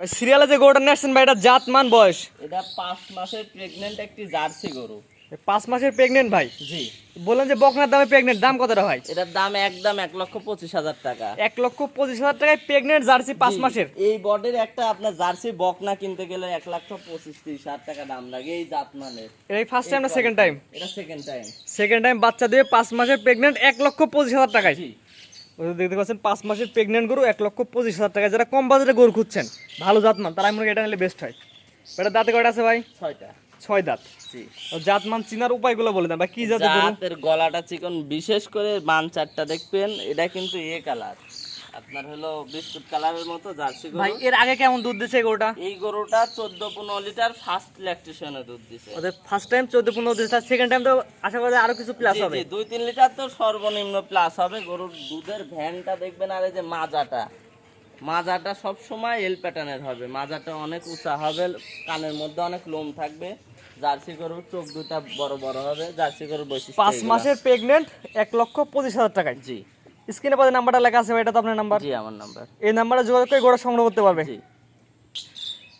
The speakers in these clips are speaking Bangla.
সিরিয়ালে যে গরুটা নিয়ে ভাই এটা জাত মান বয়স। এটা পাঁচ মাসের প্রেগনেন্ট একটি জার্সি গরু। পাঁচ মাসের প্রেগনেন্ট ভাই? জি। বললেন যে বকনার দামে প্রেগনেন্ট দাম কতটা ভাই এটার দাম একদম এক লক্ষ পঁচিশ হাজার টাকা। এক লক্ষ পঁচিশ হাজার টাকায় প্রেগনেন্ট জার্সি পাঁচ মাসের? এই বডির একটা আপনার জার্সি বকনা কিনতে গেলে এক লক্ষ পঁচিশ তিরিশ হাজার টাকা দাম লাগে এই জাত মানের এই ফার্স্ট টাইম না সেকেন্ড টাইম এটা সেকেন্ড টাইম সেকেন্ড টাইম বাচ্চা দিয়ে পাঁচ মাসের প্রেগনেন্ট এক লক্ষ পঁচিশ হাজার টাকায়। দেখতে পাচ্ছেন পাঁচ মাসের প্রেগনেন্ট গরু এক লক্ষ পঁচিশ হাজার টাকা। যারা কম বাজারে গরু খুঁজছেন ভালো জাত মান তারা মনে এটা নিলে বেস্ট হয়। এটা দাঁতে কয়টা আছে ভাই? ছয়টা। ছয় দাঁত। জাত মান জাতমান চিনার উপায়গুলো বলে দেন বা কি জাতের গরু? জাতের গলাটা চিকন বিশেষ করে মান চারটা দেখবেন এটা কিন্তু এ কালার আপনার হলো বিস্কুট কালারের মতো জার্সি ভাই এর আগে কেমন দুধ দিচ্ছে গরুটা? এই গরুটা চোদ্দ পনেরো লিটার ফার্স্ট ল্যাকটেশনে দুধ দিছে। ওদের ফার্স্ট টাইম চোদ্দ পনেরো দিচ্ছে সেকেন্ড টাইম তো আশা করা আরও কিছু প্লাস হবে। জি, দুই তিন লিটার তো সর্বনিম্ন প্লাস হবে। গরুর দুধের ভ্যানটা দেখবেন আর এই যে মাজাটা। মাজাটা সব সময় এল প্যাটার্নের হবে। মাজাটা অনেক উঁচা হবে কানের মধ্যে অনেক লোম থাকবে। জার্সি গরুর চোখ দুটা বড় বড় হবে। জার্সি গরুর বৈশিষ্ট্য পাঁচ মাসের প্রেগনেন্ট এক লক্ষ পঁচিশ হাজার টাকায়। জি। স্ক্রিনে পাশে নাম্বারটা লেখা আছে ভাই, এটা তো আপনার নাম্বার। জি আমার নাম্বার। এই নাম্বারে যোগাযোগ করে গোড়া সংগ্রহ করতে পারবে। জি।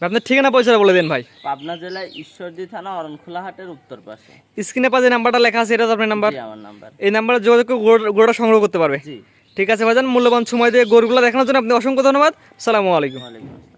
আপনার ঠিকানা পয়সাটা বলে দেন ভাই। পাবনা জেলায় ঈশ্বরদী থানা অরণখোলা হাটের উত্তর পাশে। স্ক্রিনে পাশে নাম্বারটা লেখা আছে এটা তো আপনার নাম্বার। জি আমার নাম্বার। এই নাম্বারে যোগাযোগ করে গোড়া- সংগ্রহ করতে পারবে। জি। ঠিক আছে ভাইজান মূল্যবান সময় দিয়ে গরুগুলো দেখানোর জন্য আপনি অসংখ্য ধন্যবাদ। সালামু আলাইকুম। ওয়ালাইকুম আসসালাম।